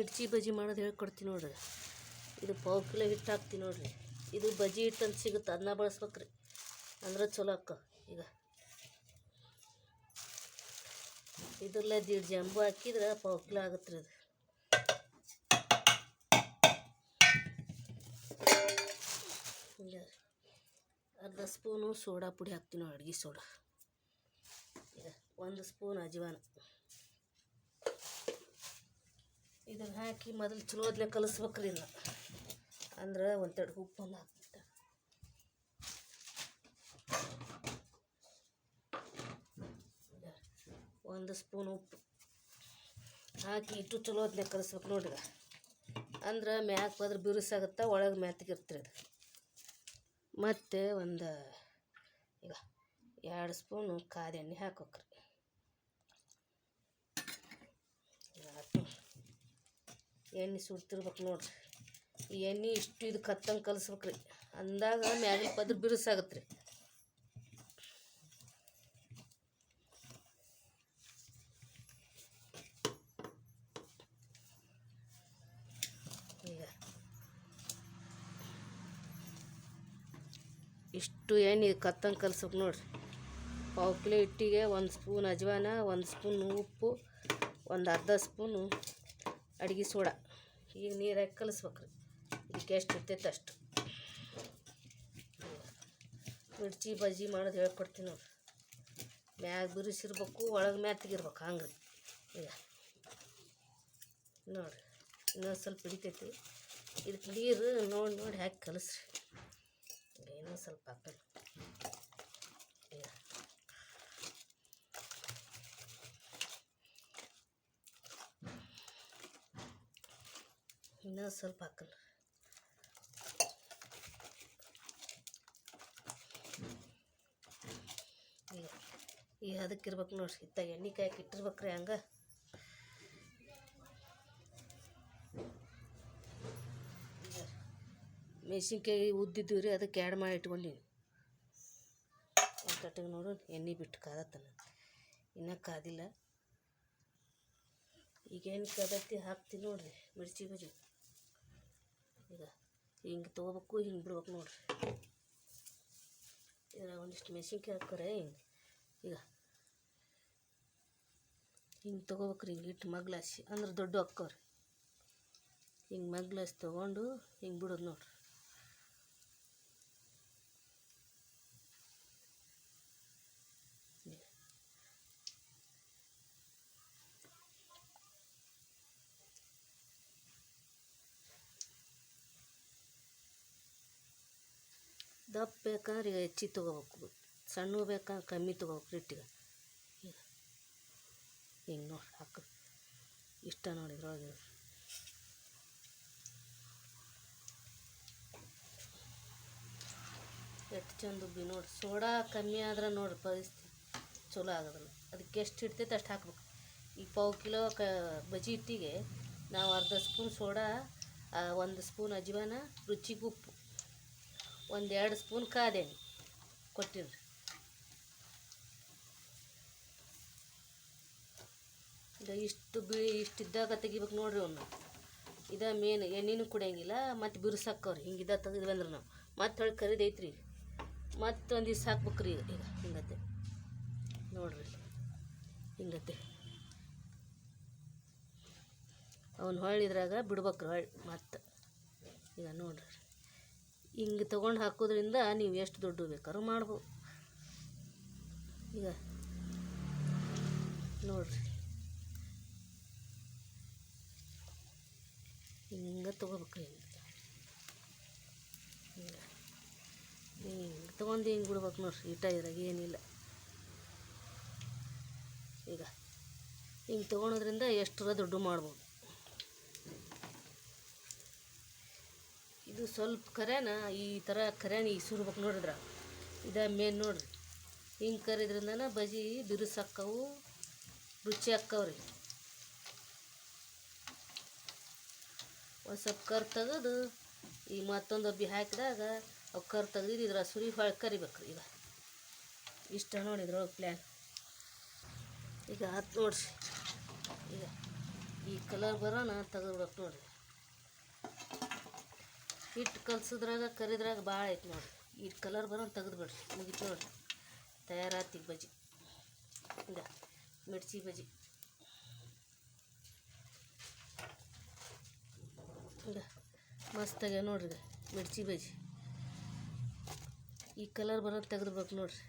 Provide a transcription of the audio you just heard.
ಮಿರ್ಚಿ ಬಜ್ಜಿ ಮಾಡೋದು ಹೇಳ್ಕೊಡ್ತೀನಿ ನೋಡ್ರಿ. ಇದು ಪಾವು ಕಿಲೋ ಹಿಟ್ಟು ಹಾಕ್ತೀನಿ ನೋಡ್ರಿ. ಇದು ಬಜ್ಜಿ ಹಿಟ್ಟು ಅಂತ ಸಿಗುತ್ತೆ ಅದನ್ನ ಬಳಸ್ಬೇಕ್ರಿ. ಅಂದ್ರೆ ಚಲೋ ಅಕ್ಕ ಈಗ. ಇದ್ರಲ್ಲೇ ದೀಡ್ ಜಂಬು ಹಾಕಿದ್ರೆ ಪಾವು ಕಿಲೋ ಆಗುತ್ತೆ ರೀ ಇದು ಅರ್ಧ ಸ್ಪೂನು ಸೋಡಾ ಪುಡಿ ಹಾಕ್ತೀನಿ ಅಡುಗೆ ಸೋಡಾ. ಒಂದು ಸ್ಪೂನ್ ಅಜವಾನ. ಇದನ್ನು ಹಾಕಿ ಮೊದಲು ಚಲೋದ್ಲೆ ಕಲಿಸ್ಬೇಕ್ರಿ ಇದನ್ನ. ಅಂದ್ರೆ ಒಂದೆರಡು ಉಪ್ಪನ್ನು ಹಾಕ್ಬಿಟ್ಟು ಒಂದು ಸ್ಪೂನ್ ಉಪ್ಪು ಹಾಕಿ ಇಟ್ಟು ಚಲೋದ್ಲೆ ಕಲಿಸ್ಬೇಕು ನೋಡ್ರಿ. ಅಂದ್ರೆ ಮ್ಯಾಕ್ ಪದ್ರ ಬಿರುಸಾಗುತ್ತೆ ಒಳಗೆ ಮ್ಯಾತಿಗಿರ್ತೀರಿ ಅದು. ಮತ್ತು ಒಂದು, ಈಗ ಎರಡು ಸ್ಪೂನು ಕಾದ ಎಣ್ಣೆ ಹಾಕ್ಬೇಕ್ರಿ ಈಗ ಹಾಕ್ತೀನಿ. ಎಣ್ಣೆ ಸುಡ್ತಿರ್ಬೇಕು ನೋಡ್ರಿ. ಈ ಎಣ್ಣೆ ಇಷ್ಟು ಇದು ಕತ್ತಂಗೆ ಕಲಿಸ್ಬೇಕ್ರಿ ಅಂದಾಗ ಮ್ಯಾಗಿನ ಪದ್ರ ಬಿರುಸಾಗತ್ತೆ ರೀ ಈಗ ಇಷ್ಟು ಎಣ್ಣೆ ಕತ್ತಂಗೆ ಕಲ್ಸ್ಬೇಕು ನೋಡ್ರಿ. ಪಾವು ಕಿಲೋ ಹಿಟ್ಟಿಗೆ ಒಂದು ಸ್ಪೂನ್ ಅಜವಾನ, ಒಂದು ಸ್ಪೂನ್ ಉಪ್ಪು, ಒಂದು ಅರ್ಧ ಸ್ಪೂನು ಅಡುಗೆ ಸೋಡಾ. ಈಗ ನೀರು ಹಾಕಿ ಕಲಿಸ್ಬೇಕ್ರಿ. ಇದಕ್ಕೆ ಎಷ್ಟು ಇರ್ತೈತೆ ಅಷ್ಟು. ಮಿರ್ಚಿ, ಬಜ್ಜಿ ಮಾಡೋದು ಹೇಳ್ಕೊಡ್ತೀನಿ ನೋಡ್ರಿ. ಮ್ಯಾಗ ಬಿರುಸಿರ್ಬೇಕು, ಒಳಗೆ ಮ್ಯಾತಿಗಿರ್ಬೇಕು ಹಂಗೆ ರೀ ಈಗ ನೋಡ್ರಿ, ಇನ್ನೊಂದು ಸ್ವಲ್ಪ ಹಿಡಿತೈತಿ. ಇದಕ್ಕೆ ನೀರು ನೋಡಿ ನೋಡಿ ಹಾಕಿ ಕಲಿಸ್ರಿ. ಇನ್ನೊಂದು ಸ್ವಲ್ಪ ಹಾಕಿ ಈಗ ಸ್ವಲ್ಪ ಹಾಕಲ್ಲ. ಈಗ ಅದಕ್ಕೆ ಇರ್ಬೇಕು ನೋಡ್ರಿ ಇತ್ತ ಎಣ್ಣೆ ಕಾಯಕ್ಕೆ ಇಟ್ಟಿರ್ಬೇಕ್ರಿ ಹಂಗೆ. ಮೆಣಸಿನ್ಕಾಯಿ ಉದ್ದಿದ್ದೀವಿ ರೀ ಅದಕ್ಕೆ ಆ್ಯಡ್ ಮಾಡಿ ಇಟ್ಕೊಂಡೀನಿ. ಒಂದು ತಟ್ಟಿಗೆ ನೋಡು, ಎಣ್ಣೆ ಬಿಟ್ಟು ಕಾದತ್ತನ. ಇನ್ನೂ ಕಾದಿಲ್ಲ. ಈಗೇನು ಕಾದತ್ತಿ ಹಾಕ್ತೀನಿ ನೋಡಿರಿ, ಮಿರ್ಚಿ ಬಜ್ಜಿ ಈಗ ಹಿಂಗೆ ತೊಗೋಬೇಕು, ಹಿಂಗೆ ಬಿಡ್ಬೇಕು ನೋಡ್ರಿ. ಇದ್ರಾಗ ಒಂದಿಷ್ಟು ಮೆಣಸಿನ್ಕಾಯಿ ಹಾಕ್ತಾರೆ ಹಿಂಗೆ ಈಗ ಹಿಂಗೆ ತೊಗೋಬೇಕ್ರಿ, ಹಿಂಗೆ ಇಟ್ಟು ಮಗ್ಲಾಸಿ. ಅಂದ್ರೆ ದೊಡ್ಡ ಹಾಕ್ಕವ್ರಿ ಹಿಂಗೆ ಮಗ್ಲಾಸಿ ತೊಗೊಂಡು ಹಿಂಗೆ ಬಿಡೋದು ನೋಡ್ರಿ. ದಪ್ಪ ಬೇಕಾದ್ರೆ ಹೆಚ್ಚಿ ತೊಗೋಬೇಕು. ಸಣ್ಣ ಬೇಕಾದ್ರೆ ಕಮ್ಮಿ ತೊಗೋಬೇಕು ಹಿಟ್ಟಿಗೆ. ಈಗ ಹಿಂಗೆ ನೋಡಿ ಹಾಕು ಇಷ್ಟ ನೋಡಿ ಇದ್ರೊಳಗೆ ಎಷ್ಟು ಚಂದ ಉಬ್ಬಿ ನೋಡಿ ಸೋಡಾ ಕಮ್ಮಿ ಆದ್ರೆ ನೋಡಿ ಪರಿಸ್ಥಿತಿ ಚಲೋ ಆಗೋದಿಲ್ಲ. ಅದಕ್ಕೆ ಎಷ್ಟು ಇಡ್ತೈತೆ ಅಷ್ಟು ಹಾಕ್ಬೇಕು. ಈ ಪಾವು ಕಿಲೋ ಕ ಬಜಿ ಇಟ್ಟಿಗೆ ನಾವು ಅರ್ಧ ಸ್ಪೂನ್ ಸೋಡಾ ಒಂದು ಸ್ಪೂನ್ ಅಜ್ವಾನ ರುಚಿಗೆ ಉಪ್ಪು. ಒಂದು ಎರಡು ಸ್ಪೂನ್ ಕಾದೇನಿ ಕೊಟ್ಟಿರಿ ಈಗ ಇಷ್ಟು ಬಿ ಇಷ್ಟು ಇದ್ದಾಗ ತೆಗಿಬೇಕು ನೋಡ್ರಿ ಅವನು. ಇದ ಮೇನ್ ಎಣ್ಣೆನೂ ಕುಡಿಯಂಗಿಲ್ಲ, ಮತ್ತು ಬಿರುಸಾಕವ್ರಿ ಹಿಂಗಿದ ತೆಗೆದ್ವಿ ಅಂದ್ರೆ ನಾವು. ಮತ್ತೆ ಹೊಳ್ಳಿ ಕರಿದೈತ್ರಿ ಮತ್ತೆ ಒಂದು ದಿವ್ಸ ಹಾಕ್ಬೇಕ್ರಿ ಈಗ. ಈಗ ಹಿಂಗತ್ತೆ. ನೋಡ್ರಿ. ಹಿಂಗತ್ತೆ. ಅವನು ಹೊಳ್ಳಿದ್ರಾಗ ಬಿಡ್ಬೇಕ್ರಿ ಹೊಳ್ಳಿ ಮತ್ತೆ. ಈಗ ನೋಡ್ರಿ. ಹಿಂಗೆ ತೊಗೊಂಡು ಹಾಕೋದ್ರಿಂದ ನೀವು ಎಷ್ಟು ದುಡ್ಡು ಬೇಕಾದ್ರೂ ಮಾಡ್ಬೋದು. ಈಗ ನೋಡ್ರಿ. ಹಿಂಗೆ ತೊಗೋಬೇಕು ಹಿಂಗೆ. ಹಿಂಗೆ. ತೊಗೊಂಡು ಹಿಂಗೆ ಬಿಡ್ಬೇಕು ನೋಡ್ರಿ ಇಟ್ಟ ಇದ್ರಾಗ ಏನಿಲ್ಲ. ಈಗ ಹಿಂಗೆ ತೊಗೊಳೋದ್ರಿಂದ ಎಷ್ಟರ ದುಡ್ಡು ಮಾಡ್ಬೋದು. ಇದು ಸ್ವಲ್ಪ ಕರೆನ, ಈ ಥರ ಕರೆನ ಈ ಸುರ್ಬೇಕು ನೋಡಿದ್ರೆ? ಇದ ಮೇನ್ ನೋಡ್ರಿ. ಹಿಂಗೆ ಕರಿದ್ರಿಂದನ ಬಜಿ ಬಿರುಸಾಕ್ಕವು ರುಚಿ ಆಕ್ಕವ್ರಿ ಒಂದು ಸ್ವಲ್ಪ ಕರ್ ತೆಗೆದು, ಈ ಮತ್ತೊಂದು ಒಬ್ಬಿ ಹಾಕಿದಾಗ ಅವು ಕರ್ ತೆಗೆದು ಇದ್ರ ಸುರಿ ಹೊಳ್ ಕರಿಬೇಕು ಈಗ. ಇಷ್ಟ ನೋಡಿ ಇದ್ರೊಳಗೆ ಪ್ಲ್ಯಾನ್ ಈಗ ಹತ್ತು ನೋಡ್ರಿ ಈಗ ಈ ಕಲರ್ ಬರೋಣ ತೆಗೆದ್ಬೇಕು ನೋಡ್ರಿ. ಹಿಟ್ಟು ಕಲ್ಸಿದ್ರಾಗ, ಕರಿದ್ರಾಗ ಭಾಳ ಐತೆ ನೋಡಿರಿ ಈ ಕಲರ್ ಬರೋನ್ ತೆಗೆದ್ಬಿಡ್ರಿ ಮುಗಿತು ನೋಡಿರಿ ತಯಾರಾತಿ ಬಜ್ಜಿ. ಹಿಂಗೆ ಮಿರ್ಚಿ ಬಜ್ಜಿ. ಹಿಂಗೆ ಮಸ್ತಾಗ ನೋಡ್ರಿ ಮಿರ್ಚಿ ಬಜ್ಜಿ. ಈ ಕಲರ್ ಬರೋದು ತೆಗೆದ್ಬೇಕು ನೋಡ್ರಿ.